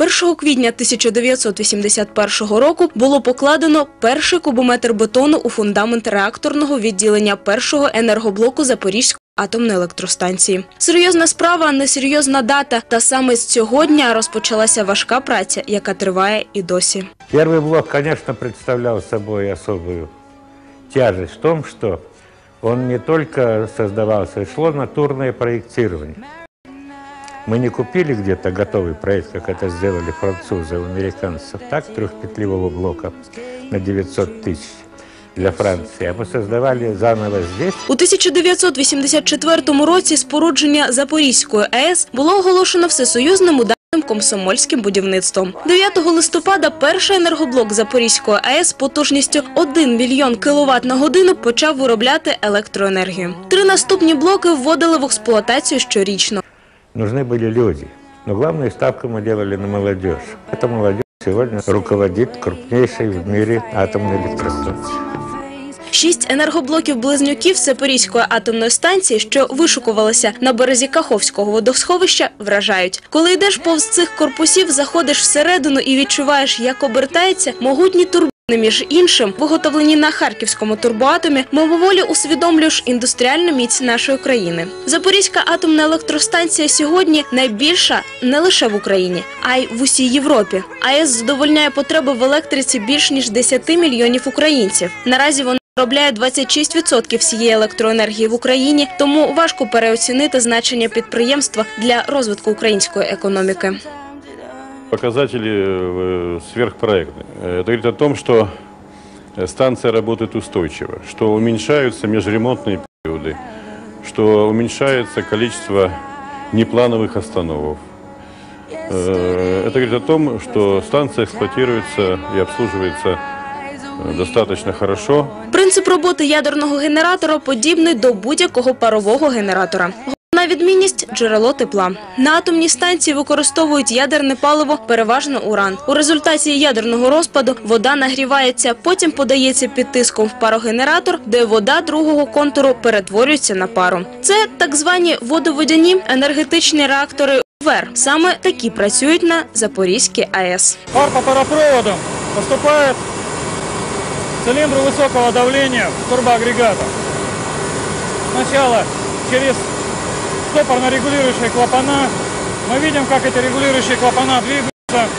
1 квітня 1981 року було покладено перший кубометр бетону у фундамент реакторного відділення першого енергоблоку Запорізької атомної електростанції. Серйозна справа, несерйозна дата. Та саме з цього дня розпочалася важка праця, яка триває і досі. Первый блок, конечно, представлял собой особую тяжесть в том, что он не только создавался, шло натурное проектирование. Мы не купили где-то готовый проект, как это сделали французы у американцев, так, трехпетлевого блока на 900 тысяч для Франции, а мы создавали заново здесь, У 1984 році спорудження Запорізької АЕС було оголошено всесоюзним ударним комсомольським будівництвом. 9 листопада перший енергоблок Запорізької АЕС потужністю 1 мільйон кіловат на годину почав виробляти електроенергію. Три наступні блоки вводили в експлуатацію щорічно. нужны были люди. Но главную ставку мы делали на молодежь. Эта молодежь сегодня руководит крупнейшей в мире атомной электростанцией. Шість енергоблоків-близнюків Запорізької атомної станції, що вишукувалися на березі Каховського водосховища, вражають. Коли йдеш повз цих корпусів, заходиш всередину і відчуваєш, як обертається могутні турбіни. Між іншим, виготовлені на харківському турбоатомі, мимоволі усвідомлюєш індустріальну міць нашої країни. Запорізька атомна електростанція сьогодні найбільша не лише в Україні, а й в усій Європі. АЕС задовольняє потреби в електриці більш ніж 10 мільйонів українців. Наразі вона Виробляє 26% всієї електроенергії в Україні, тому важко переоцінити значення підприємства для розвитку української економіки. Показатели э, сверхпроектные. Это говорит о том, что э, станция работает устойчиво, что уменьшаются межремонтные периоды, что уменьшается количество неплановых остановок. Э, Это говорит о том, что станция эксплуатируется и обслуживается э, достаточно хорошо. Принцип роботи ядерного генератора подібний до будь-якого парового генератора. Відмінність – джерело тепла. На атомній станції використовують ядерне паливо, переважно уран. У результаті ядерного розпаду вода нагрівається, потім подається під тиском в парогенератор, де вода другого контуру перетворюється на пару. Це так звані водоводяні енергетичні реактори ВЕР. Саме такі працюють на Запорізькій АЕС. Пар по паропроводам поступает в цилиндры высокого давления турбоагрегата. Сначала через стопорно-регулирующие клапана. Мы видим, как эти регулирующие клапана двигаются.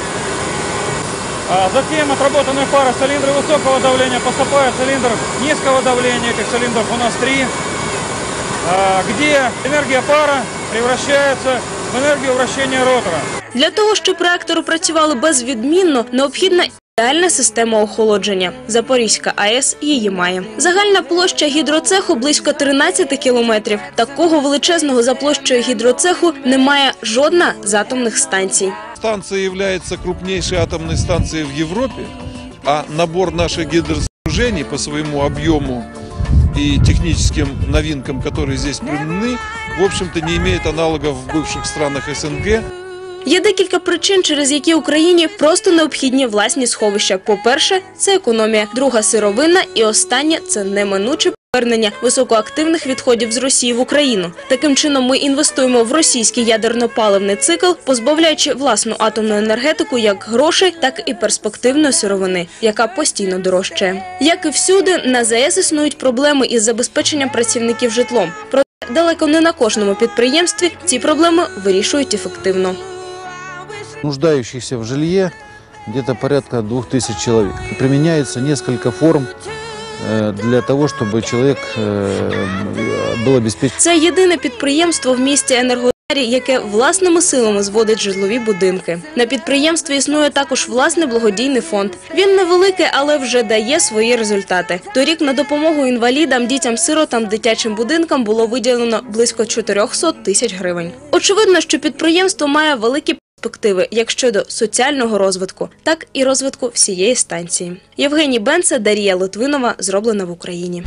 А затем отработанная пара цилиндры высокого давления поступает в цилиндр низкого давления. Этих цилиндров у нас три. а, Где энергия пара превращается в энергию вращения ротора. Для того, щоб реактори працювали безвідмінно, необхідна ідеальна система охолодження. Запорізька АЕС її має. Загальна площа гідроцеху близько 13 кілометрів. Такого величезного за площею гідроцеху немає жодна з атомних станцій. Станция является крупнейшей атомной станцией в Европе, а набор наших гидросооружений по своему объему и техническим новинкам, которые здесь применены, в общем-то не имеет аналогов в бывших странах СНГ. Є декілька причин, через які Україні просто необхідні власні сховища. По-перше, це економія, друга сировина і останнє це неминуче повернення високоактивних відходів з Росії в Україну. Таким чином, ми інвестуємо в російський ядерно-паливний цикл, позбавляючи власну атомну енергетику як грошей, так і перспективної сировини, яка постійно дорожчає. Як і всюди, на ЗАЕС існують проблеми із забезпеченням працівників житлом. Проте далеко не на кожному підприємстві ці проблеми вирішують ефективно нуждающихся в жилье где-то порядка 2000 человек. Применяется несколько форм э, для того, чтобы человек э, был обеспечен. Це єдине підприємство в місті Енергодарі, яке власними силами зводить житлові будинки. На підприємстві існує також власний благодійний фонд. Він невеликий, але вже дає свої результати. Торік на допомогу інвалідам, дітям, сиротам, дитячим будинкам було виділено близько 400 тисяч гривень. Очевидно, що підприємство має великі перспективи як щодо соціального розвитку, так і розвитку всієї станції. Євгеній Бенце, Дарія Литвинова, зроблена в Україні.